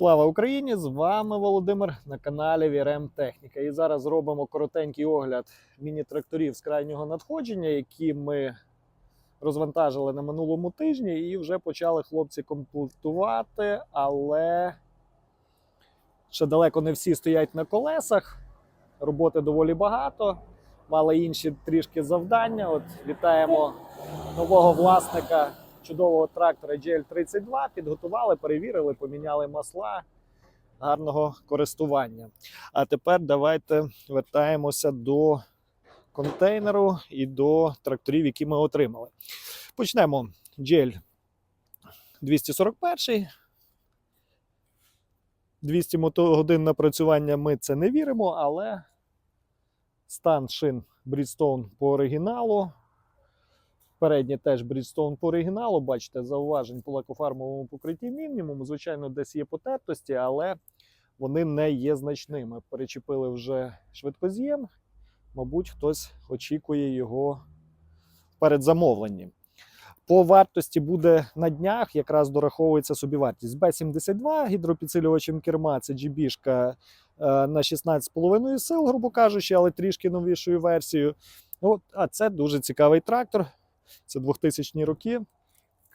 Слава Україні! З вами Володимир на каналі VRM Техніка. І зараз зробимо коротенький огляд міні-тракторів з крайнього надходження, які ми розвантажили на минулому тижні, і вже почали хлопці комплектувати, але ще далеко не всі стоять на колесах. Роботи доволі багато. Мали інші трішки завдання. От вітаємо нового власника чудового трактора GL32. Підготували, перевірили, поміняли масла. Гарного користування. А тепер давайте вертаємося до контейнеру і до тракторів, які ми отримали. Почнемо. GL 241. 200 мотогодин напрацювання ми це не віримо, але стан шин Bridgestone по оригіналу. Переднє теж Bridgestone по оригіналу. Бачите, зауважень по лакофармовому покритті мінімум. Звичайно, десь є потертості, але вони не є значними. Перечепили вже швидкоз'єм. Мабуть, хтось очікує його в передзамовленні. По вартості буде на днях, якраз дораховується собівартість. Б-72 гідропідсилювачем керма, це GB-шка е, на 16,5 сил, грубо кажучи, але трішки новішою версією. От, а це дуже цікавий трактор. Це 2000 роки.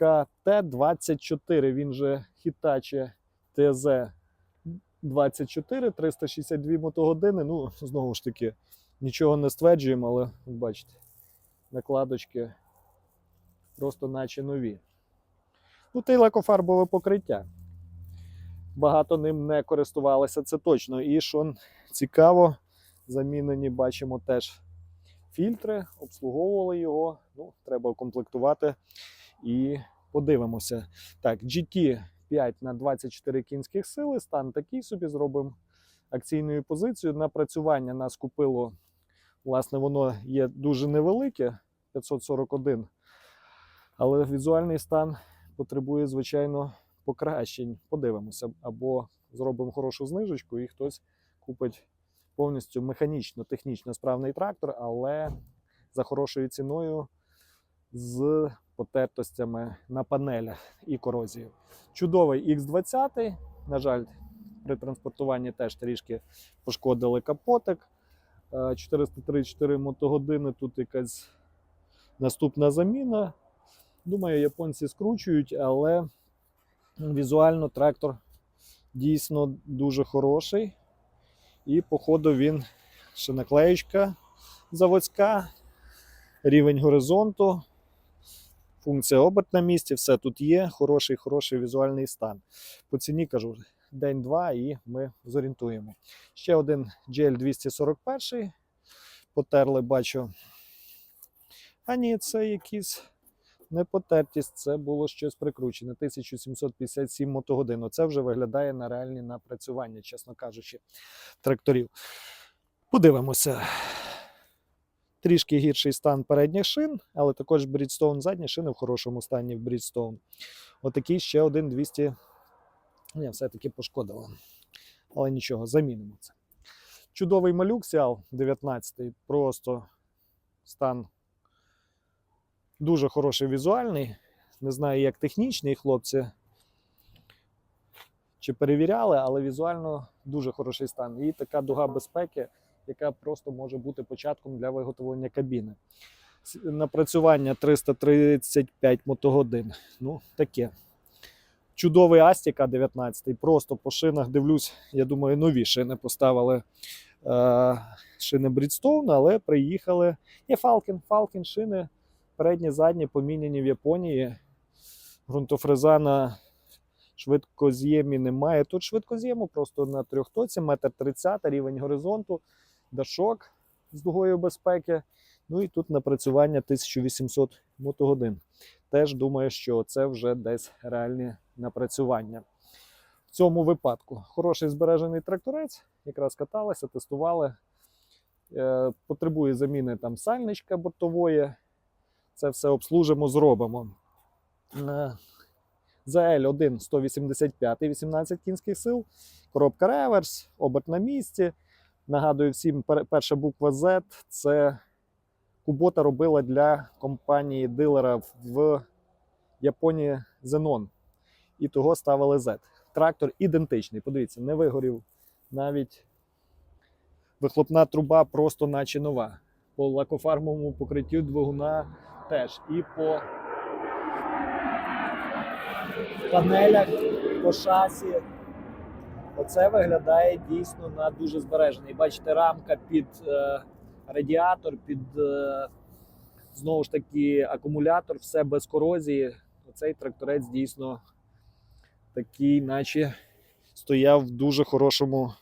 КТ-24. Він же Hitachi TZ-24, 362 мотогодини. Ну, знову ж таки, нічого не стверджуємо, але бачите, накладочки просто наче нові. Ну, та й лакофарбове покриття. Багато ним не користувалися, це точно. І що цікаво, замінені бачимо теж фільтри, обслуговували його. Ну, треба укомплектувати і подивимося. Так, GT 5 на 24 кінських сили. Стан такий собі зробимо акційною позицією. Напрацювання нас купило. Власне, воно є дуже невелике 541. Але візуальний стан потребує, звичайно, покращень. Подивимося, або зробимо хорошу знижечку, і хтось купить повністю механічно, технічно справний трактор, але за хорошою ціною з потертостями на панелях і корозією. Чудовий X20. На жаль, при транспортуванні теж трішки пошкодили капотик. Е, 434 мотогодини. Тут якась наступна заміна. Думаю, японці скручують, але візуально трактор дійсно дуже хороший. І, походу, він ще наклеєчка заводська, рівень горизонту, функція оберт на місці, все тут є. Хороший, хороший візуальний стан. По ціні кажу, день-два, і ми зорієнтуємо. Ще один GL 241. Потерли, бачу. А ні, це якийсь не потертість, це було щось прикручене. 1757 мотогодин. Оце вже виглядає на реальні напрацювання, чесно кажучи, тракторів. Подивимося. Трішки гірший стан передніх шин, але також Bridgestone задні шини в хорошому стані в Bridgestone. Отакий ще один 200. Ні, все-таки пошкодило. Але нічого, замінимо це. Чудовий малюк Сіал 19 Просто стан дуже хороший візуальний. Не знаю, як технічний хлопці чи перевіряли, але візуально дуже хороший стан. І така дуга безпеки, яка просто може бути початком для виготовлення кабіни. Напрацювання 335 мотогодин. Ну, таке. Чудовий Астіка 19 Просто по шинах дивлюсь, я думаю, нові шини поставили е, шини Bridgestone, але приїхали. Є Falcon, Falcon шини передні, задні поміняні в Японії. Ґрунтофреза на швидкоз'ємі немає. Тут швидкоз'єму просто на трьохтоці, метр тридцять, рівень горизонту, дашок з дугою безпеки. Ну і тут напрацювання 1800 мотогодин. Теж думаю, що це вже десь реальні напрацювання. В цьому випадку хороший збережений тракторець, якраз каталися, тестували. Е, потребує заміни там сальничка бортової. Це все обслужимо, зробимо. Е, ZL1 185 18 кінських сил, коробка реверс, оберт на місці. Нагадую всім, перша буква Z це Кубота робила для компанії дилера в Японії Xenon. І того ставили Z. трактор ідентичний. Подивіться, не вигорів навіть вихлопна труба просто наче нова. По лакофармовому покриттю двигуна теж. І по панелях, по шасі. Оце виглядає дійсно на дуже збережений. Бачите, рамка під е, радіатор, під е, знову ж таки акумулятор, все без корозії. Оцей тракторець дійсно такий, наче стояв в дуже хорошому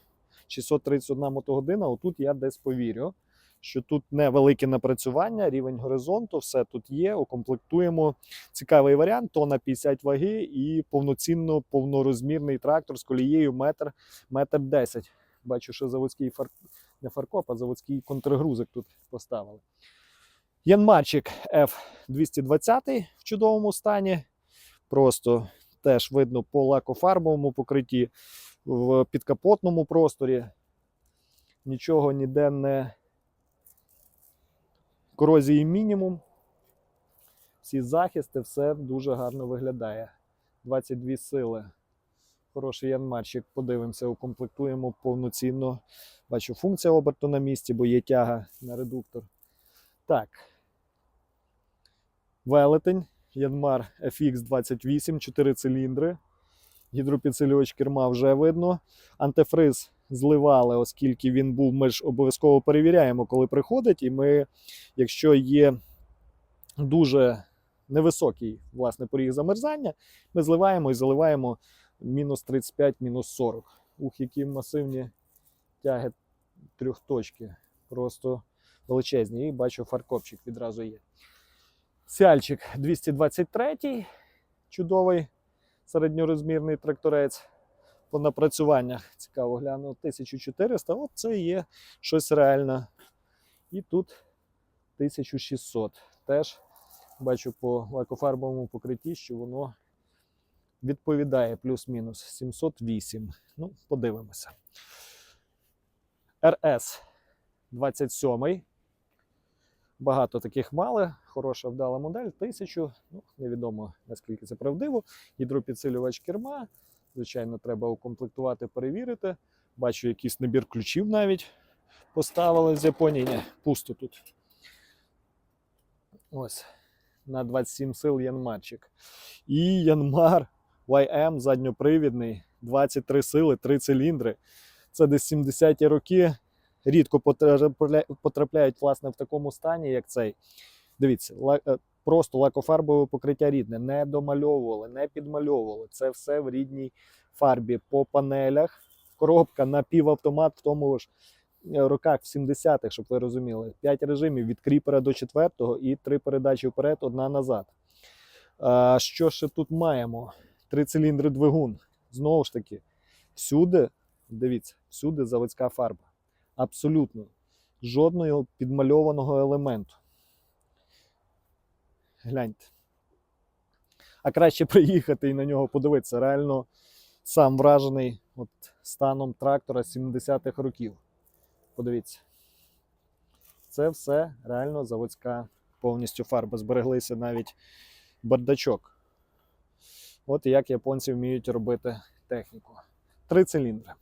631 мотогодина. Отут я десь повірю, що тут невелике напрацювання, рівень горизонту, все тут є. Укомплектуємо цікавий варіант, тона 50 ваги і повноцінно повнорозмірний трактор з колією метр, метр 10. Бачу, що заводський фар... не фаркоп, а заводський контргрузик тут поставили. Янмарчик F220 в чудовому стані. Просто теж видно по лакофарбовому покритті в підкапотному просторі. Нічого ніде не корозії мінімум. Всі захисти, все дуже гарно виглядає. 22 сили. Хороший янмарчик, подивимося, укомплектуємо повноцінно. Бачу, функція оберту на місці, бо є тяга на редуктор. Так. Велетень, Янмар FX28, 4 циліндри. Гідропідсилювач керма вже видно. Антифриз зливали, оскільки він був, ми ж обов'язково перевіряємо, коли приходить. І ми, якщо є дуже невисокий власне, поріг замерзання, ми зливаємо і заливаємо мінус 35, мінус 40. Ух, які масивні тяги трьохточки. Просто величезні. І бачу, фаркопчик відразу є. Сяльчик 223, чудовий середньорозмірний тракторець по напрацюваннях. Цікаво гляну, 1400. От це є щось реальне. І тут 1600. Теж бачу по лакофарбовому покритті, що воно відповідає плюс-мінус 708. Ну, подивимося. РС 27. Багато таких мали. Хороша вдала модель, 1000. Ну, невідомо наскільки це правдиво. Гідропідсилювач керма. Звичайно, треба укомплектувати, перевірити. Бачу, якийсь набір ключів навіть поставили з Японії. Ні, пусто тут. Ось. На 27 сил Янмарчик. І Янмар YM задньопривідний, 23 сили, 3 циліндри. Це десь 70-ті роки. Рідко потрапляють власне в такому стані, як цей. Дивіться, е, просто лакофарбове покриття рідне, не домальовували, не підмальовували. Це все в рідній фарбі по панелях. Коробка напівавтомат в тому ж е, роках, в 70-х, щоб ви розуміли. 5 режимів від кріпера до четвертого і 3 передачі вперед, одна назад. А, що ще тут маємо? Три циліндри двигун. Знову ж таки, всюди, дивіться, всюди заводська фарба. Абсолютно. Жодного підмальованого елементу. Гляньте. А краще приїхати і на нього подивитися. Реально сам вражений от, станом трактора 70-х років. Подивіться. Це все реально заводська повністю фарба. Збереглися навіть бардачок. От як японці вміють робити техніку. Три циліндри.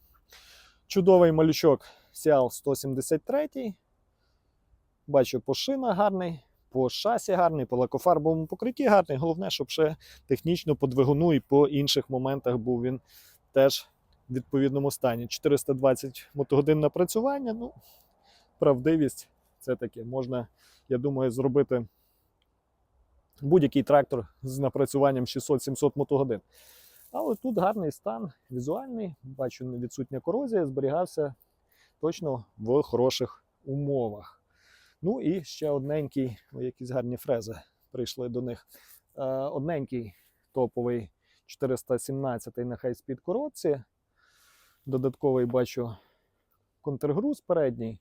Чудовий малючок Сіал 173. Бачу, по шина гарний, по шасі гарний, по лакофарбовому покритті гарний. Головне, щоб ще технічно по двигуну і по інших моментах був він теж в відповідному стані. 420 мотогодин напрацювання. Ну, правдивість це таке. Можна, я думаю, зробити будь-який трактор з напрацюванням 600-700 мотогодин. Але тут гарний стан, візуальний, бачу, відсутня корозія, зберігався точно в хороших умовах. Ну і ще одненький, о, якісь гарні фрези прийшли до них. Е, одненький топовий 417 на хай-спід коробці. Додатковий бачу контргруз передній.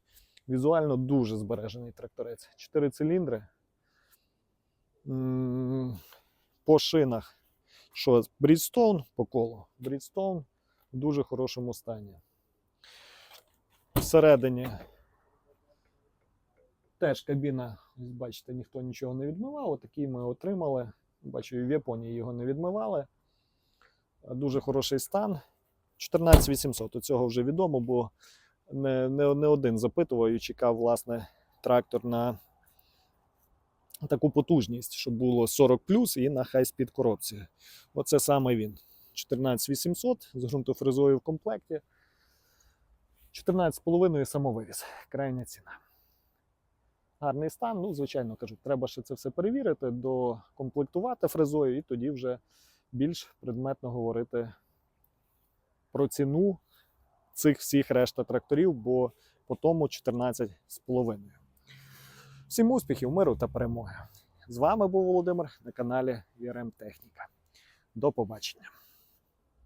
Візуально дуже збережений тракторець. Чотири циліндри. По шинах. Що, Брідстоун по колу. Брідстоун в дуже хорошому стані. Всередині теж кабіна, ось бачите, ніхто нічого не відмивав. Отакий ми отримали. Бачу, і в Японії його не відмивали. Дуже хороший стан. 14800. У цього вже відомо, бо не, не, не один запитував і чекав, власне, трактор на таку потужність, щоб було 40 і на хай-спід коробці. Оце саме він. 14800 з ґрунтофрезою в комплекті. 14,5 самовивіз. Крайня ціна. Гарний стан. Ну, звичайно, кажу, треба ще це все перевірити, докомплектувати фрезою, і тоді вже більш предметно говорити про ціну цих всіх решта тракторів, бо по тому 14,5. Всім успіхів, миру та перемоги! З вами був Володимир на каналі VRM Техніка. До побачення.